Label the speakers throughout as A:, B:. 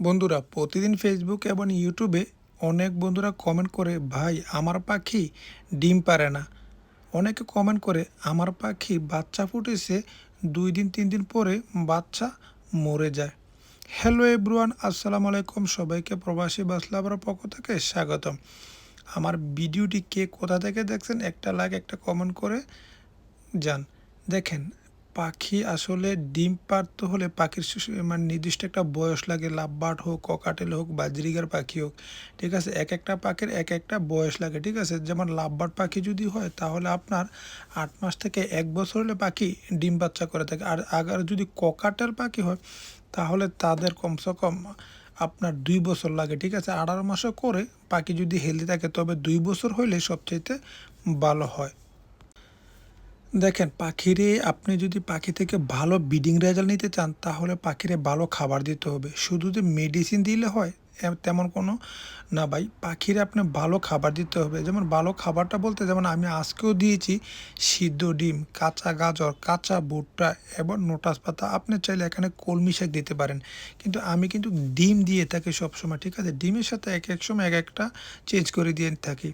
A: বন্ধুরা, প্রতিদিন ফেসবুক এবং ইউটিউবে অনেক বন্ধুরা কমেন্ট করে, ভাই, আমার পাখি ডিম পারে না। অনেকে কমেন্ট করে, আমার পাখি বাচ্চা ফুটেছে, দুই দিন, তিন দিন পরে বাচ্চা মরে যায়। হ্যালো এব্রুয়ান আসসালামু আলাইকুম। সবাইকে প্রবাসী বাসলাবার পক্ষ থেকে স্বাগতম। আমার ভিডিওটি কে কোথা থেকে দেখছেন, একটা লাইক একটা কমেন্ট করে যান। দেখেন পাখি আসলে ডিম পারতে হলে পাখির মানে নির্দিষ্ট একটা বয়স লাগে, লাভবার্ড হোক, ককাটেল হোক, বাজরিগার পাখি হোক, ঠিক আছে? এক একটা পাখির এক একটা বয়স লাগে, ঠিক আছে? যেমন লাভবার্ড পাখি যদি হয়, তাহলে আপনার আট মাস থেকে এক বছর হলে পাখি ডিম বাচ্চা করে থাকে। আর আগার যদি ককাটেল পাখি হয়, তাহলে তাদের কমসে কম আপনার দুই বছর লাগে, ঠিক আছে? আঠারো মাসে করে পাখি যদি হেলদি থাকে, তবে দুই বছর হইলে সবচাইতে ভালো হয়। দেখেন, পাখিরে আপনি যদি পাখি থেকে ভালো ব্রিডিং রেজাল্ট নিতে চান, তাহলে পাখিরে ভালো খাবার দিতে হবে। শুধু যে মেডিসিন দিলে হয় তেমন কোনো না ভাই। পাখিরে আপনি ভালো খাবার দিতে হবে। যেমন ভালো খাবারটা বলতে, যেমন আমি আজকেও দিয়েছি সিদ্ধ ডিম, কাঁচা গাজর, কাঁচা ভুট্টা এবং নোটাস পাতা। আপনি চাইলে এখানে কলমি শাক দিতে পারেন। কিন্তু আমি কিন্তু ডিম দিয়ে থাকি সবসময়, ঠিক আছে? ডিমের সাথে এক এক সময় এক একটা চেঞ্জ করে দিয়ে থাকি।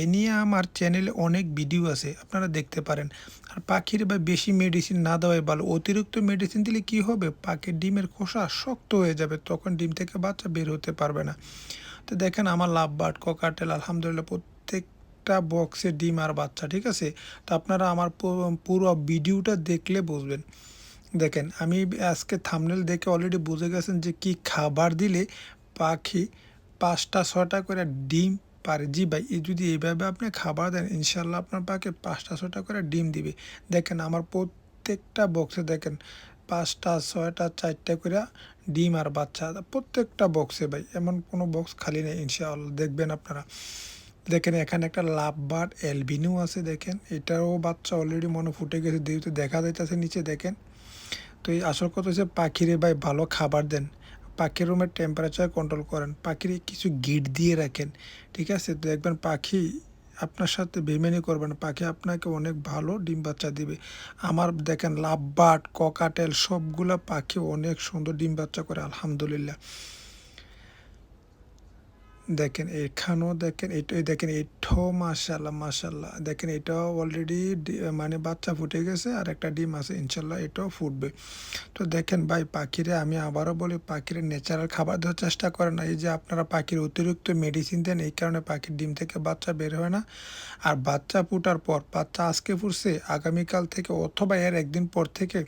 A: এ নিয়ে আমার চ্যানেলে অনেক ভিডিও আছে, আপনারা দেখতে পারেন। আর পাখির বা বেশি মেডিসিন না দেওয়াই ভালো। অতিরিক্ত মেডিসিন দিলে কি হবে? পাখির ডিমের খোসা শক্ত হয়ে যাবে, তখন ডিম থেকে বাচ্চা বের হতে পারবে না। তো দেখেন আমার লাভ বার্ড ককাটেল আলহামদুলিল্লাহ প্রত্যেকটা বক্সে ডিম আর বাচ্চা, ঠিক আছে? তো আপনারা আমার পুরো ভিডিওটা দেখলে বুঝবেন। দেখেন, আমি আজকে থামনেল দেখে অলরেডি বুঝে গেছেন যে কি খাবার দিলে পাখি পাঁচটা ছটা করে ডিম পারে। জি ভাই যদি এইভাবে আপনি খাবার দেন ইনশাল্লাহ আপনার পাকে পাঁচটা ছটা করে ডিম দিবে। দেখেন আমার প্রত্যেকটা বক্সে দেখেন পাঁচটা, ছয়টা, চারটা করে ডিম আর বাচ্চা। প্রত্যেকটা বক্সে ভাই, এমন কোনো বক্স খালি নেই, ইনশাআল্লাহ। দেখবেন আপনারা। দেখেন এখানে একটা লাভ বার্ড এলবিনিও আছে, দেখেন। এটারও বাচ্চা অলরেডি মনে ফুটে গেছে, যেহেতু দেখা যাইতেছে নিচে, দেখেন। তো এই আসল কথা হচ্ছে পাখিরে ভাই ভালো খাবার দেন। পাখির রুমের টেম্পারেচার কন্ট্রোল করেন। পাখির কিছু গিট দিয়ে রাখেন, ঠিক আছে? তো দেখবেন পাখি আপনার সাথে বেমেনি করবেন পাখি আপনাকে অনেক ভালো ডিম বাচ্চা দিবে। আমার দেখেন লাভ বার্ড ককাটেল সবগুলো পাখি অনেক সুন্দর ডিম বাচ্চা করে, আলহামদুলিল্লাহ। দেখেন এখানেও দেখেন এটাই দেখেন, এটাও মাশাল্লাহ মাশাল্লাহ দেখেন এটাও অলরেডি মানে বাচ্চা ফুটে গেছে আর একটা ডিম আছে ইনশাল্লাহ এটাও ফুটবে। তো দেখেন ভাই, পাখিরে আমি আবারও বলি, পাখিরে ন্যাচারাল খাবার দেওয়ার চেষ্টা করেন না। এই যে আপনারা পাখির অতিরিক্ত মেডিসিন দেন, এই কারণে পাখির ডিম থেকে বাচ্চা বের হয় না। আর বাচ্চা ফুটার পর, বাচ্চা আজকে ফুটছে, আগামীকাল থেকে অথবা এর একদিন পর থেকে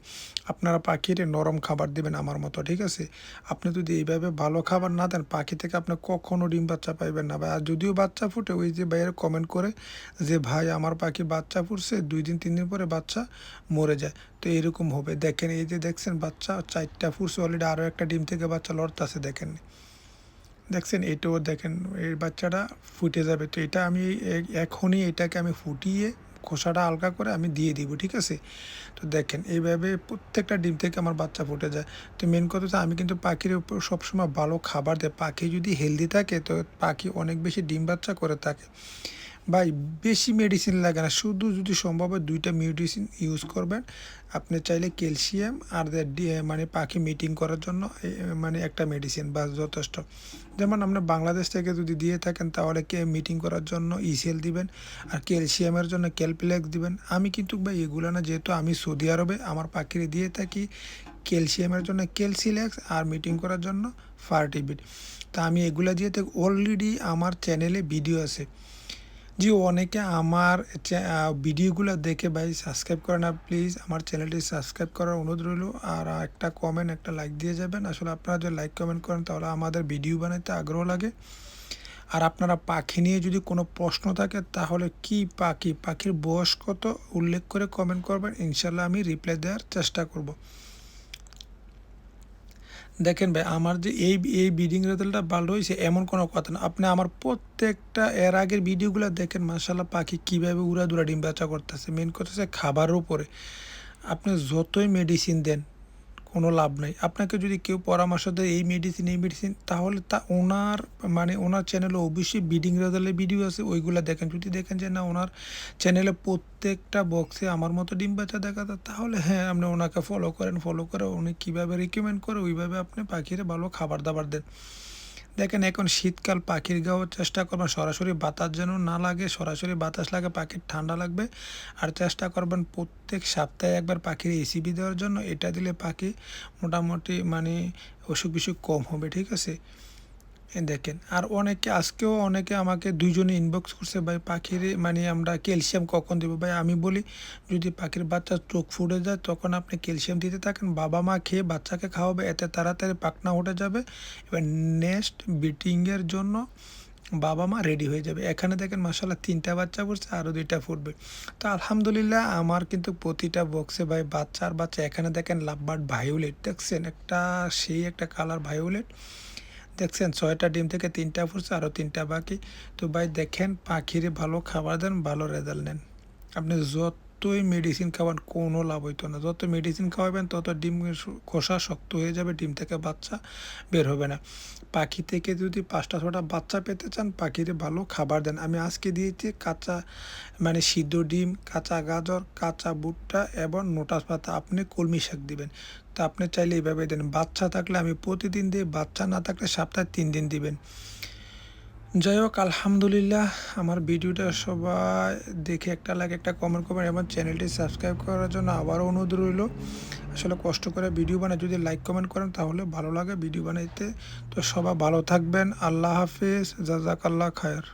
A: আপনারা পাখিরে নরম খাবার দিবেন আমার মতো, ঠিক আছে? আপনি যদি এইভাবে ভালো খাবার না দেন, পাখি থেকে আপনি কখনো ডিম বাচ্চা পাইবেন না ভাই। আর যদিও বাচ্চা ফুটে, ওই যে ভাইয়ের কমেন্ট করে যে, ভাই, আমার পাখি বাচ্চা ফুটছে, দুই দিন, তিন দিন পরে বাচ্চা মরে যায়। তো এরকম হবে। দেখেন, এই যে দেখছেন, বাচ্চা চারটা ফুটছে অলরেডি আরও একটা ডিম থেকে বাচ্চা লড়তাছে, দেখেন। দেখছেন, এটাও দেখেন, এই বাচ্চাটা ফুটে যাবে। তো এটা আমি এখনই এটাকে আমি ফুটিয়ে খোসাটা হালকা করে আমি দিয়ে দিব, ঠিক আছে? তো দেখেন, এইভাবে প্রত্যেকটা ডিম থেকে আমার বাচ্চা ফুটে যায়। তো মেন কথা হচ্ছে আমি কিন্তু পাখির উপর সবসময় ভালো খাবার দেয় পাখি যদি হেলদি থাকে, তো পাখি অনেক বেশি ডিম বাচ্চা করে থাকে। ভাই, বেশি মেডিসিন লাগে না। শুধু যদি সম্ভব হয় দুইটা মেডিসিন ইউজ করবেন। আপনি চাইলে ক্যালসিয়াম আর মানে পাখি মিটিং করার জন্য মানে একটা মেডিসিন বা যথেষ্ট। যেমন আপনি বাংলাদেশ থেকে যদি দিয়ে থাকেন, তাহলে কে মিটিং করার জন্য ইসিএল দিবেন আর ক্যালসিয়ামের জন্য ক্যালপ্লেক্স দিবেন। আমি কিন্তু ভাই, এগুলো না, যেহেতু আমি সৌদি আরবে, আমার পাখিরে দিয়ে থাকি ক্যালসিয়ামের জন্য ক্যালসিলেক্স আর মিটিং করার জন্য ফার্টিবিট তা আমি এগুলো দিয়ে থাকি। অলরেডি আমার চ্যানেলে ভিডিও আছে। জি অনেকে আমার ভিডিওগুলো দেখে ভাই সাবস্ক্রাইব করে না প্লিজ আমার চ্যানেলটি সাবস্ক্রাইব করার অনুরোধ রইল। আর একটা কমেন্ট একটা লাইক দিয়ে যাবেন। আসলে আপনারা যদি লাইক কমেন্ট করেন, তাহলে আমাদের ভিডিও বানাইতে আগ্রহ লাগে। আর আপনারা পাখি নিয়ে যদি কোনো প্রশ্ন থাকে, তাহলে কি পাখি, পাখির বয়স কত, উল্লেখ করে কমেন্ট করবেন। ইনশাল্লাহ আমি রিপ্লাই দেওয়ার চেষ্টা করব। দেখেন ভাই, আমার যে এই এই ব্রিডিং রেজাল্টটা ভালো হয়েছে এমন কোনো কথা না। আপনি আমার প্রত্যেকটা, এর আগের ভিডিওগুলো দেখেন মাসাল্লাহ পাখি কীভাবে উড়া দুরা ডিম বেচা করতেছে। মেন কথা হচ্ছে খাবারের উপরে। আপনি যতই মেডিসিন দেন কোনো লাভ নেই। আপনাকে যদি কেউ পরামর্শ দেয় এই মেডিসিন এই মেডিসিন তাহলে তা ওনার মানে ওনার চ্যানেলে অবশ্যই বিডিং রেজাল্টের ভিডিও আছে, ওইগুলো দেখেন। যদি দেখেন যে না, ওনার চ্যানেলে প্রত্যেকটা বক্সে আমার মতো ডিম বাচ্চা দেখা যায়, তাহলে হ্যাঁ আপনি ওনাকে ফলো করেন। ফলো করে উনি কীভাবে রিকমেন্ড করে, ওইভাবে আপনি পাখিরে ভালো খাবার দাবার দেন। দেখেন এখন শীতকাল, পাখির গাও চেষ্টা করবেন সরাসরি বাতাস যেন না লাগে, সরাসরি বাতাস লাগে, পাখির ঠান্ডা লাগবে। আর চেষ্টা করবেন প্রত্যেক সপ্তাহে একবার পাখির এসিবি দেওয়ার জন্য। এটা দিলে পাখি মোটামুটি মানে অসুখ বিসুখ কম হবে, ঠিক আছে? দেখেন, আর অনেকে, আজকেও অনেকে আমাকে দুইজনে ইনবক্স করছে, ভাই, পাখির মানে আমরা ক্যালসিয়াম কখন দেবো? ভাই, আমি বলি, যদি পাখির বাচ্চা চোখ ফুটে যায়, তখন আপনি ক্যালসিয়াম দিতে থাকেন, বাবা মা খেয়ে বাচ্চাকে খাওয়াবে, এতে তাড়াতাড়ি পাকনা উঠে যাবে, এবার নেক্সট বিটিংয়ের জন্য বাবা মা রেডি হয়ে যাবে। এখানে দেখেন মাসাল্লাহ তিনটা বাচ্চা পড়ছে, আরও দুইটা ফুটবে। তো আলহামদুলিল্লাহ, আমার কিন্তু প্রতিটা বক্সে ভাই বাচ্চা আর বাচ্চা, এখানে দেখেন, লাভবার্ড ভায়োলেট দেখছেন? একটা, সেই একটা কালার ভায়োলেট দেখছেন, ছয়টা ডিম থেকে তিনটা ফুটছে আরও তিনটা বাকি। তো ভাই দেখেন, পাখির ভালো খাবার দেন, ভালো রেজাল্ট নেন। আপনি যতই মেডিসিন খাওয়ান, কোনো লাভ হইতো না। যত মেডিসিন খাওয়াবেন, তত ডিম খোসা শক্ত হয়ে যাবে, ডিম থেকে বাচ্চা বের হবে না। পাখি থেকে যদি পাঁচটা, ছটা বাচ্চা পেতে চান, পাখিরে ভালো খাবার দেন। আমি আজকে দিয়েছি কাঁচা মানে সিদ্ধ ডিম, কাঁচা গাজর, কাঁচা ভুট্টা এবং নোটাস পাতা। আপনি কলমি শাক দিবেন। তো আপনি চাইলে এইভাবে দেন। বাচ্চা থাকলে আমি প্রতিদিন দিই, বাচ্চা না থাকলে সপ্তাহে তিন দিন দিবেন। যাই হোক, আলহামদুলিল্লাহ, আমার ভিডিওটা সবাই দেখে একটা লাইক একটা কমেন্ট করবেন এবং চ্যানেলটি সাবস্ক্রাইব করার জন্য আবারও অনুরোধ রইল। আসলে কষ্ট করে ভিডিও বানায়, যদি লাইক কমেন্ট করেন তাহলে ভালো লাগে ভিডিও বানাইতে। তো সবাই ভালো থাকবেন, আল্লাহ হাফিজ জাজাক আল্লাহ খায়ের।